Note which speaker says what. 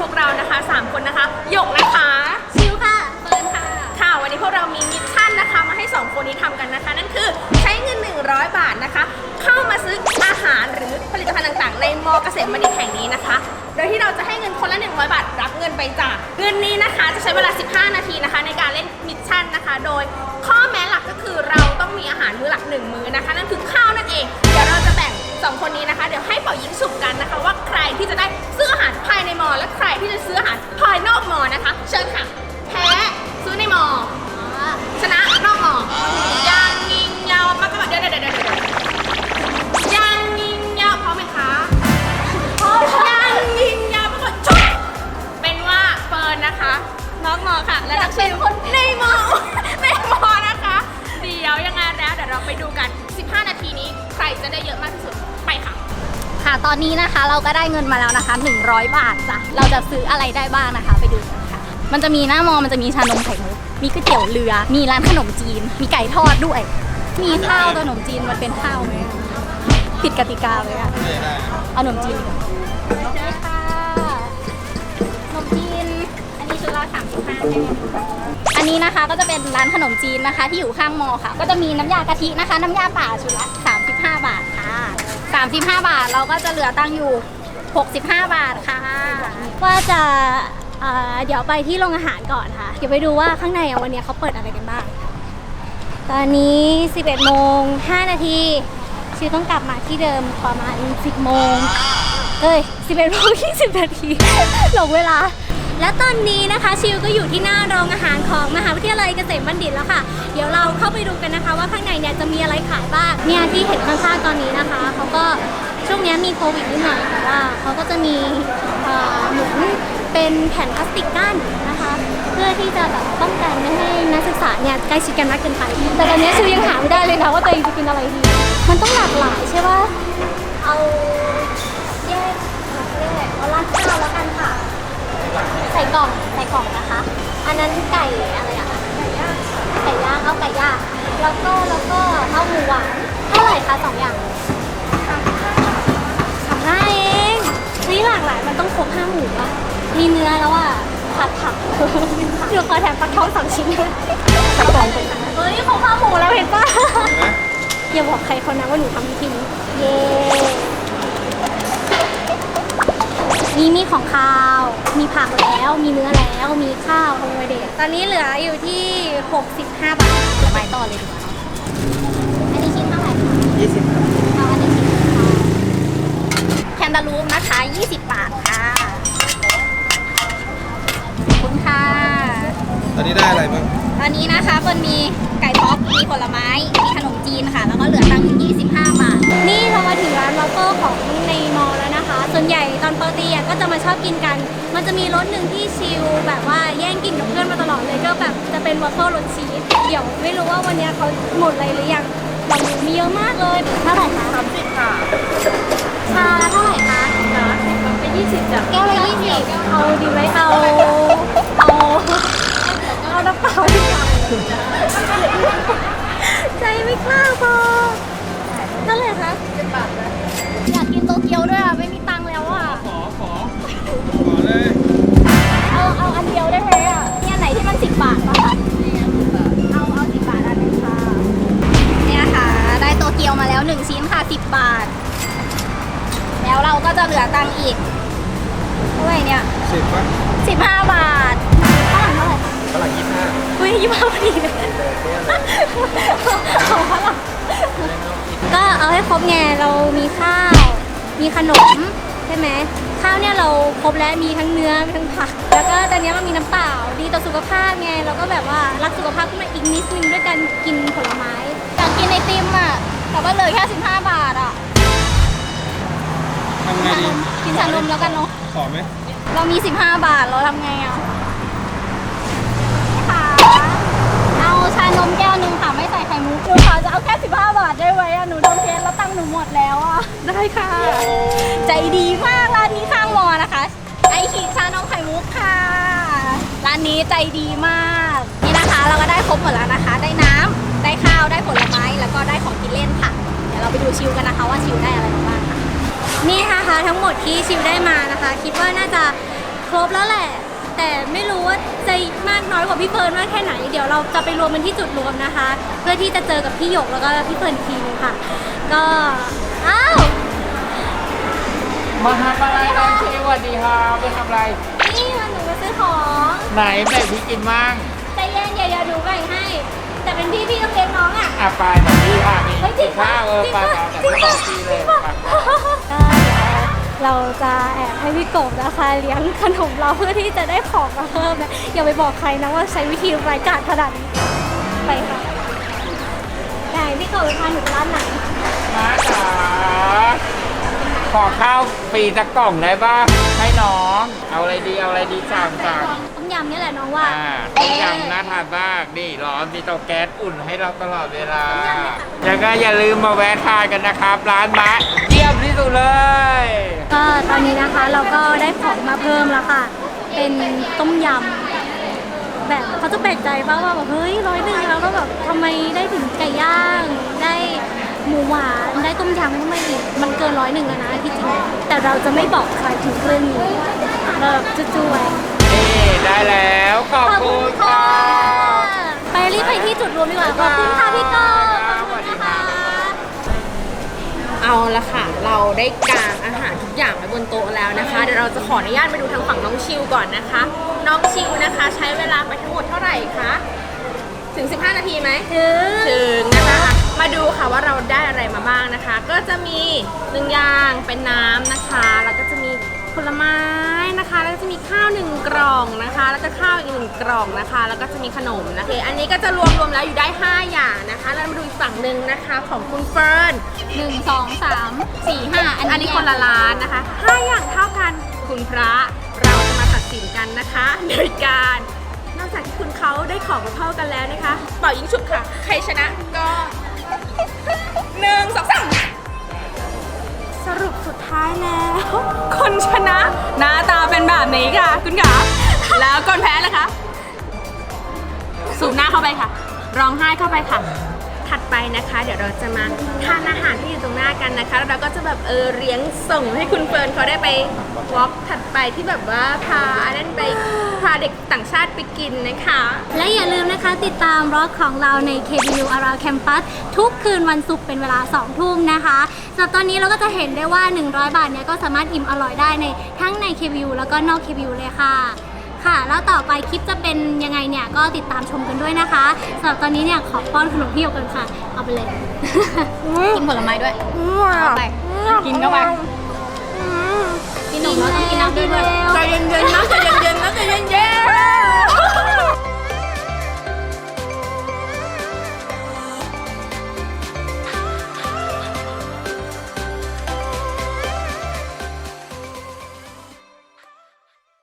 Speaker 1: พวกเรานะคะสามคนนะคะหยกนะคะ
Speaker 2: ชิวค่ะเฟิร์นค่ะ
Speaker 1: ค่ะ วันนี้พวกเรามีมิชชั่นนะคะ มาให้ 2 คนนี้ทำกันนะคะ นั่นคือใช้เงิน 100 บาทนะคะ เข้ามาซื้ออาหารหรือผลิตภัณฑ์ต่างๆ ในมอเกษมบัณฑิตแห่งนี้นะคะ โดยที่เราจะให้เงินคนละ 100 บาท รับเงินไปจากเงินนี้นะคะจะใช้เวลา 15 นาทีนะคะ ในการเล่นมิชชั่นนะคะ โดยข้อแม้หลักก็คือเราต้องมีอาหารมื้อหลักหนึ่งมื้อนะคะ นั่นคือข้าวนั่นเอง เดี๋ยวเราจะแบ่ง
Speaker 2: ตอนนี้นะคะเราก็ได้เงินมาแล้วนะคะ 100 บาทจ้ะเราจะซื้ออะไรได้บ้างนะคะ ไปดูกันค่ะ มันจะมีหน้ามอมันจะมีชานมไข่มุกมีก๋วยเตี๋ยวเรือ มีร้านขนมจีน มีไก่ทอดด้วย มีข้าวตัวขนมจีนมันเป็นข้าวไหมอะผิดกติกาไหมอะเอาขนมจีนดีกว่าได้ค่ะขนมจีน อันนี้ชุดละ35ใช่ไหมอันนี้นะคะก็จะเป็นร้านขนมจีนนะคะ ที่อยู่ข้างมอค่ะ ก็จะมีน้ำยากะทินะคะ น้ำยาป่าชุดละ35 บาทค่ะ 35 บาทเราก็จะเหลือตังค์อยู่ 65 บาทค่ะ ว่าจะเอ่อเดี๋ยวไปที่โรงอาหารก่อนค่ะ เดี๋ยวไปดูว่าข้างในอะวันนี้เขาเปิดอะไรกันบ้าง ตอนนี้ 11โมง5นาทีชิวต้องกลับมาที่เดิมประมาณ 10โมงเอ้ย11โมง20นาทีหลงเวลา และตอนนี้นะคะชิวก็อยู่ที่หน้าโรงอาหารของมหาวิทยาลัยเกษมบัณฑิตแล้วค่ะ เดี๋ยวเราเข้าไปดูกันนะคะ ว่าข้างในเนี่ยจะมีอะไรขายบ้างเนี่ยที่เห็นข้างๆตอนนี้นะคะเขาก็ช่วงนี้มีโควิดนิดหน่อยแต่ว่าเขาก็จะมีเหมือนเป็นแผ่นพลาสติกกั้นนะคะ เพื่อที่จะแบบป้องกันไม่ให้นักศึกษาเนี่ยใกล้ชิดกันมากเกินไปแต่ตอนนี้ชิวยังหาไม่ได้เลยนะว่าตัวเองจะกินอะไรดี มันต้องหลากหลายใช่ปะเอาแยกเรียกเอาราดข้าวแล้ว อันนั้นไก่อะไรอะไก่ย่างไก่ย่างเอาไก่ย่างแล้วก็แล้วก็เอาหมูหวานเท่าไหร่คะสองอย่างสามห้าเองนี่หลากหลายมันต้องครบห้าหมูป่ะมีเนื้อแล้วอะผัดผักเดี๋ยวขอแถมปลาทองสองชิ้นด้วยใส่กล่องเฮ้ยครบห้าหมูแล้วเห็นป่ะอย่าบอกใครคนนะว่าหนูทำวิธีนี้เย้ นี่มีของคาว มีผักแล้ว มีเนื้อแล้ว มีข้าวโฮมเดตตอนนี้เหลืออยู่ที่ 65 บาทเดี๋ยวไปต่อเลยดีกว่าอันนี้ชิ้นเท่าไหร่คะ
Speaker 3: ยี่สิบ
Speaker 2: เอาอันนี้ชิ้นเท่าไหร่แคนตาลูปนะคะ 20 บาทค่ะขอบคุณค่ะ
Speaker 3: ตอนนี้ได้อะไรบ้าง
Speaker 2: ตอนนี้นะคะเฟิร์นมีไก่ป๊อปมีผลไม้ มีขนมจีนค่ะ แล้วก็เหลือตังค์อยู่25 บาท นี่เรามาถึงร้านวัฟเฟิลของในมอลแล้วนะคะ ส่วนใหญ่ตอนปกติอะก็จะมาชอบกินกัน มันจะมีรสหนึ่งที่ชิลแบบว่าแย่งกินกับเพื่อนมาตลอดเลยก็แบบจะเป็นวัฟเฟิลรสชีสเดี๋ยวไม่รู้ว่าวันนี้เขาหมดอะไรหรือยังลองดูมีเยอะมากเลยเท่าไหร่คะ
Speaker 1: สามสิบค่ะ
Speaker 2: ชาเท่าไหร่คะ
Speaker 1: นะมันเป็นยี่สิบจ้ะ
Speaker 2: แก้วละยี่สิบเอาดีไหมเอาเอาเอาน้ำเปล่าดีกว่าใจไม่กล้าพอเท่าไหร่คะสิบบาทอยากกินโตเกียวด้วยอะไม่มีตังค์ ก็เอาให้ครบไงเรามีข้าว มีขนมใช่ไหมข้าวเนี่ยเราครบแล้วมีทั้งเนื้อมีทั้งผัก แล้วก็ตอนนี้มันมีน้ำเปล่า ดีต่อสุขภาพไงเราก็แบบว่ารักสุขภาพขึ้นมาอีกนิดนึงด้วยการกินผลไม้อยากกินไอติมอะแต่ว่าเหลือแค่ 15 บาทอะ
Speaker 3: ทำไงดี
Speaker 2: กินชานมแล้วกันเนาะ
Speaker 3: ขอไหม
Speaker 2: เรามี 15 บาทเราทำไงอะค่ะเอาชานมแก้วหนึ่งค่ะไม่ใส่ไข่มุกหนูขอจะเอาแค่15บาทได้ไหมอะหนูโดนเทสแล้วตังค์หนูหมดแล้วอะ
Speaker 1: ได้ค่ะ
Speaker 2: ใจดีมากร้านนี้ข้างมอนะคะ ไอขีชานมไข่มุกค่ะ ร้านนี้ใจดีมากนี่นะคะเราก็ได้ครบหมดแล้วนะคะ ได้น้ำได้ข้าวได้ผลไม้แล้วก็ได้ของกินเล่นค่ะ เดี๋ยวเราไปดูชิวกันนะคะว่าชิวได้อะไรมาบ้างค่ะ นี่นะคะทั้งหมดที่ชิวได้มานะคะ คิดว่าน่าจะครบแล้วแหละ แต่ไม่รู้ว่าจะมากน้อยกว่าพี่เฟิร์นมากแค่ไหน เดี๋ยวเราจะไปรวมกันที่จุดรวมนะคะ เพื่อที่จะเจอกับพี่หยกแล้วก็พี่เฟิร์นอีกทีนึงค่ะ ก็อ้าว
Speaker 4: มาทำอะไรน้องชิวสวัสดีครับมาทำอะไร
Speaker 2: นี่มันหนูมาซื้อของ
Speaker 4: ไหนแบ่งพี่กินมั่ง
Speaker 2: ใจเย็นอย่าอย่าดูแบ่งให้ แต่เป็นพี่พี่ต้องเลี้ยงน้องอะ
Speaker 4: อะไปหน่อยพี่อะมี
Speaker 2: เฮ้ยจริ
Speaker 4: กิ
Speaker 2: ง
Speaker 4: นข้าวเออ
Speaker 2: จริง
Speaker 4: ไป
Speaker 2: ปะ
Speaker 4: ไปแต่ไม่บอกพี่เลยไป
Speaker 2: ก็ เราจะแอบให้พี่กบนะคะเลี้ยงขนมเราเพื่อที่จะได้ของมาเพิ่มนะอย่าไปบอกใครนะว่าใช้วิธีรายการขนาดนี้ไปค่ะไหนพี่กบทานหนูไปร้านไหน
Speaker 4: มาจ๋าขอข้าวฟรีสักกล่องได้ป่ะให้น้อง เอาอะไรดีเอาอะไรดีสั่งสั่ง
Speaker 2: ยำนี่แหละน้องว่า
Speaker 4: อ่าต้มยำน่าทานมากนี่ร้อนมีเตาแก๊สอุ่นให้เราตลอดเวลาแล้วก็อย่าลืมมาแวะทานกันนะครับ ร้านมะเยี่ยมที่สุดเลย
Speaker 2: ก็ตอนนี้นะคะเราก็ได้ของมาเพิ่มแล้วค่ะ เป็นต้มยำแบบเขาจะแปลกใจบ้างว่าแบบเฮ้ยร้อยหนึ่งแล้วก็แบบทำไมได้ถึงไก่ย่างได้หมูหวานได้ต้มยำทำไมอีกมันเกินร้อยหนึ่งแล้วนะที่จริงแต่เราจะไม่บอกใครถึงเรื่องนี้เราแบบจะจวย
Speaker 4: นี่ ได้แล้ว ขอบคุณค่ะ
Speaker 2: ไปรีบไปที่จุดรวมดีกว่าขอบคุณค่ะพี่กอล์ฟขอบคุณนะคะ
Speaker 1: เอาละค่ะ เราได้กางอาหารทุกอย่างไว้บนโต๊ะแล้วนะคะ เดี๋ยวเราจะขออนุญาตไปดูทางฝั่งน้องชิวก่อนนะคะ น้องชิวนะคะ ใช้เวลาไปทั้งหมดเท่าไหร่คะ ถึง 15 นาทีไหม
Speaker 2: ถึง
Speaker 1: ถึงนะคะอะมาดูค่ะว่าเราได้อะไรมาบ้างนะคะ ก็จะมีหนึ่งอย่างเป็นน้ำนะคะ แล้วก็จะมีผลไม้ นะคะ แล้วก็จะมีข้าวหนึ่งกล่องนะคะ แล้วก็ข้าวอีกหนึ่งกล่องนะคะ แล้วก็จะมีขนมนะคะอันนี้ก็จะรวมรวมแล้วอยู่ได้ 5 อย่างนะคะแล้วมาดูอีกฝั่งหนึ่งนะคะของคุณเฟิร์น
Speaker 3: หนึ่งสองสามสี่ห้าอัน
Speaker 1: อันนี้คนละล้านนะคะ5อย่างเท่ากันคุณพระเราจะมาตัดสินกันนะคะ โดยการนอกจากที่คุณเขาได้ของมาเท่ากันแล้วนะคะเป่ายิงฉุบค่ะ ใครชนะก็หนึ่งสองสามสรุปสุดท้ายแล้ว คนชนะ หน้าตาเป็นแบบนี้ค่ะ คุณขาแล้วก่อนแพ้นะคะ สูบหน้าเข้าไปค่ะ ร้องไห้เข้าไปค่ะ ถัดไปนะคะ เดี๋ยวเราจะมาทานอาหารที่อยู่ตรงหน้ากันนะคะแล้วเราก็จะแบบเออเลี้ยงส่งให้คุณเฟิร์นเขาได้ไปวอล์กถัดไปที่แบบว่าพาอันนั้นไปพาเด็กต่างชาติไปกินนะคะ
Speaker 2: และอย่าลืมนะคะติดตามร็อกของเราใน KBU Around Campus ทุกคืนวันศุกร์เป็นเวลา 2 ทุ่มนะคะสำหรับตอนนี้เราก็จะเห็นได้ว่า 100 บาทเนี่ยก็สามารถอิ่มอร่อยได้ในทั้งใน KBU แล้วก็นอก KBU เลยค่ะ ค่ะ แล้วต่อไปคลิปจะเป็นยังไงเนี่ยก็ติดตามชมกันด้วยนะคะสำหรับตอนนี้เนี่ยขอป้อนขนมพี่หยกกันค่ะ เอาไปเลย
Speaker 3: กินผลไม้ด้วย เอาไป กินเข้าไป กินขนมแล้วต้องกินน้ำด้วยด้วย